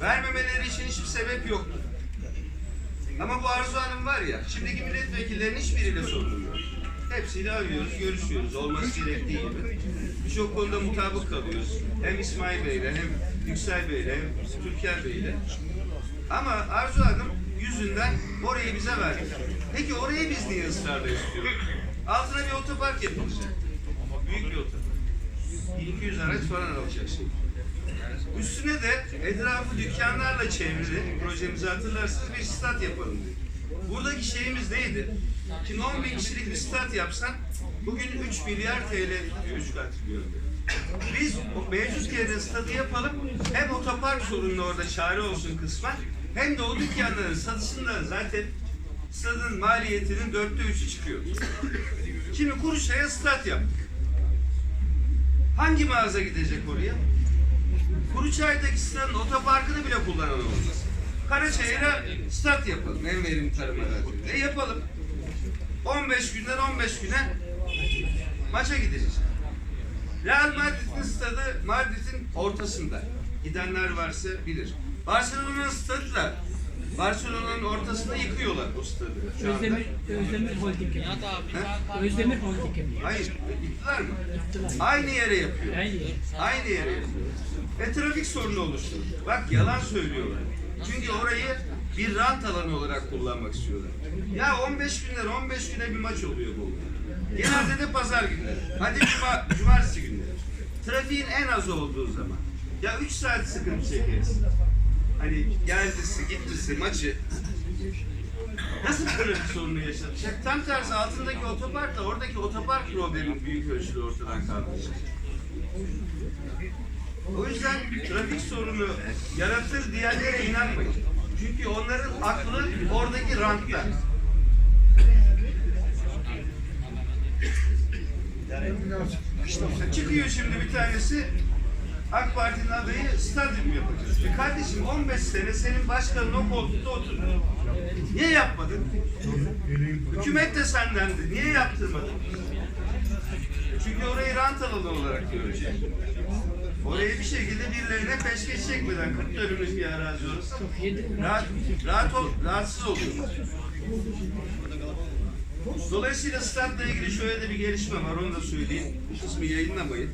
Vermemeleri için hiçbir sebep yoktu. Ama bu Arzu Hanım var ya, şimdiki milletvekillerinin hiçbiriyle sorunum yok. Hepsiyle arıyoruz, görüşüyoruz. Olması gerektiği gibi. Birçok konuda mutabık kalıyoruz. Hem İsmail Bey'le, hem Yüksel Bey'le, hem Türker Bey'le. Ama Arzu Hanım yüzünden orayı bize verdi. Peki orayı biz niye ısrarla istiyoruz? Altına bir otopark yapılacak. Büyük bir otopark. 1200 araç falan alacak şey. Üstüne de etrafı dükkanlarla çevrili projemizi hatırlarsınız bir stat yapalım dedik. Buradaki şeyimiz neydi? Şimdi 10 bin kişilik bir stat yapsan bugün 3 milyar TL tutuyor, 3 kat diyor. Biz mevcut yerine stadı yapalım hem otopark sorununa orada çare olsun kısmen hem de o dükkanların satışında zaten stadın maliyetinin dörtte üçü çıkıyor. Şimdi Kuruşa'ya stat yaptık. Hangi mağaza gidecek oraya? Kuruçay'daki stadın otoparkını bile kullanan olmaz. Karaçayır'a stat yapalım. En verimli tarım arazileri. E yapalım. 15 günden 15 güne maça gideceğiz. Real Madrid'in stadı Madrid'in ortasında. Gidenler varsa bilir. Barcelona'nın stadı da Barcelona'nın ortasında yıkıyorlar bu stadı. şu anda. Özdemir, Özdemir Holding yapıyor. Özdemir Holding yapıyor. Hayır, yıktılar mı? Yaptılar. Aynı yere yapıyor. Aynı yer. Aynı yere yapıyor. Ve trafik sorunu oluşturdu. Bak yalan söylüyorlar. Çünkü orayı bir rant alanı olarak kullanmak istiyorlar. Ya 15 günler 15 güne bir maç oluyor bu. Genelde de pazar günleri. Hadi cuma, cumartesi günleri. Trafiğin en az olduğu zaman. Ya 3 saat sıkıntı çekeriz. Hani geldisi, gittisi, maçı. Nasıl trafik sorunu yaşatacak? Tam tersi altındaki otoparkla oradaki otopark problemi büyük ölçüde ortadan kaldıracak. O yüzden trafik sorunu yaratır diyenlere inanmayın. Çünkü onların aklı oradaki rantta. Çıkıyor şimdi bir tanesi AK Parti'nin adayı stadyum yapacağız. E kardeşim 15 sene senin başkanın o koltukta oturdu. Niye yapmadın? Hükümet de sendendi. Niye yaptırmadın? Çünkü orayı rant alanı olarak görecek. Orayı bir şekilde birilerine peşkeş çekmeden 40 dönümlük bir arazi olursa rahat, rahat ol, rahatsız oluyor. Dolayısıyla statla ilgili şöyle de bir gelişme var onu da söyleyeyim. Bu kısmı yayınlamayın.